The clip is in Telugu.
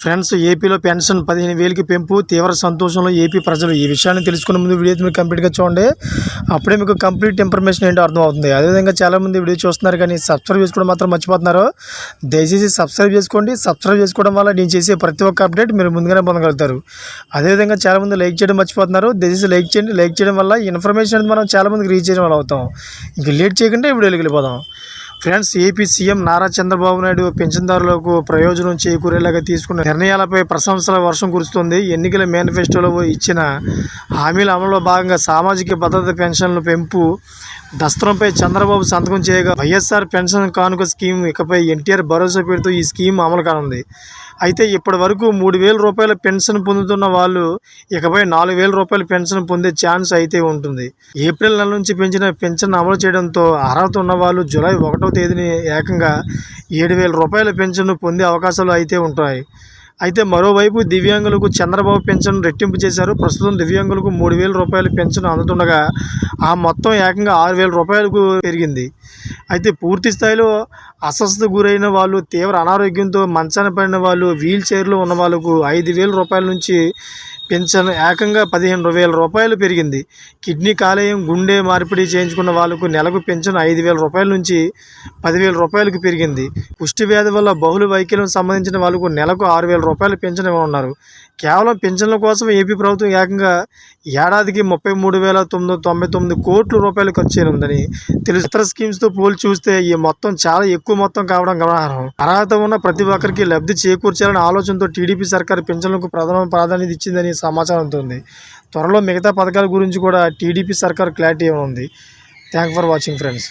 ఫ్రెండ్స్ ఏపీలో పెన్షన్ పదిహేను వేలకి పెంపు తీవ్ర సంతోషంలో ఏపీ ప్రజలు. ఈ విషయాన్ని తెలుసుకునే ముందు వీడియో మీరు కంప్లీట్గా చూడండి. అప్పుడే మీకు కంప్లీట్ ఇన్ఫర్మేషన్ ఏంటో అర్థమవుతుంది. అదేవిధంగా చాలామంది వీడియో చూస్తున్నారు కానీ సబ్స్క్రైబ్ చేసుకోవడం మాత్రం మర్చిపోతున్నారు. దయచేసి సబ్స్క్రైబ్ చేసుకోండి. సబ్స్క్రైబ్ చేసుకోవడం వల్ల నేను చేసే ప్రతి ఒక్క అప్డేట్ మీరు ముందుగానే పొందగలుగుతారు. అదేవిధంగా చాలామంది లైక్ చేయడం మర్చిపోతున్నారు. దయచేసి లైక్ చేయండి. లైక్ చేయడం వల్ల ఇన్ఫర్మేషన్ అనేది మనం చాలామందికి రీచ్ చేయడం వల్ల అవుతాం. ఇంక లేట్ చేయకుండా వీడియోకి వెళ్ళిపోదాం. Friends AP CM Nara Chandrababu Naidu పెన్షన్దారులకు ప్రయోజనం చేకూరేలాగా తీసుకున్న నిర్ణయాలపై ప్రశంసల వర్షం కురుస్తుంది. ఎన్నికల మేనిఫెస్టోలో ఇచ్చిన హామీల అమలులో భాగంగా సామాజిక భద్రత పెన్షన్ల పెంపు దస్త్రంపై చంద్రబాబు సంతకం చేయగా వైఎస్ఆర్ పెన్షన్ కానుక స్కీమ్ ఇకపై ఎన్టీఆర్ భరోసా పెడుతూ ఈ స్కీమ్ అమలు కానుంది. అయితే ఇప్పటి వరకు మూడు వేల రూపాయల పెన్షన్ పొందుతున్న వాళ్ళు ఇకపై నాలుగు వేల రూపాయల పెన్షన్ పొందే ఛాన్స్ అయితే ఉంటుంది. ఏప్రిల్ నెల నుంచి పెంచిన పెన్షన్ అమలు చేయడంతో అర్హత ఉన్న వాళ్ళు జూలై ఒకటో తేదీని ఏకంగా ఏడు వేల రూపాయల పెన్షన్ పొందే అవకాశాలు అయితే ఉంటాయి. అయితే మరోవైపు దివ్యాంగులకు చంద్రబాబు పెన్షన్ రెట్టింపు చేశారు. ప్రస్తుతం దివ్యాంగులకు మూడు వేల రూపాయల పెన్షన్ అందుతుండగా ఆ మొత్తం ఏకంగా ఆరు వేల రూపాయలకు పెరిగింది. అయితే పూర్తి స్థాయిలో అస్వస్థత గురైన వాళ్ళు తీవ్ర అనారోగ్యంతో మంచాన పడిన వాళ్ళు వీల్ చైర్లో ఉన్న వాళ్ళకు ఐదు వేల రూపాయల నుంచి పెన్షన్ ఏకంగా పదిహేను వేల రూపాయలు పెరిగింది. కిడ్నీ కాలేయం గుండె మార్పిడి చేయించుకున్న వాళ్ళకు నెలకు పెన్షన్ ఐదు వేల రూపాయల నుంచి పదివేల రూపాయలకు పెరిగింది. కుష్టి వ్యాధి వల్ల బహుళ వైకల్యం సంబంధించిన వాళ్ళకు నెలకు ఆరు వేల రూపాయలు పెన్షన్ ఇవ్వనున్నారు. కేవలం పెన్షన్ల కోసం ఏపీ ప్రభుత్వం ఏకంగా ఏడాదికి ముప్పై మూడు వేల తొమ్మిది తొంభై తొమ్మిది కోట్ల రూపాయలు ఖర్చు చేయనుందని తెలుసు. ఇతర స్కీమ్స్తో పోల్చి చూస్తే ఈ మొత్తం చాలా ఎక్కువ మొత్తం కావడం గమనార్హం. అర్హత ఉన్న ప్రతి ఒక్కరికి లబ్ధి చేకూర్చాలనే ఆలోచనతో టీడీపీ సర్కార్ పెన్షన్లకు ప్రధాన ప్రాధాన్యత ఇచ్చిందని సమాచారం ఉంది త్వరలో మిగతా పథకాల గురించి కూడా టీడీపీ సర్కార్ క్లారిటీ ఉంది? Thank for watching friends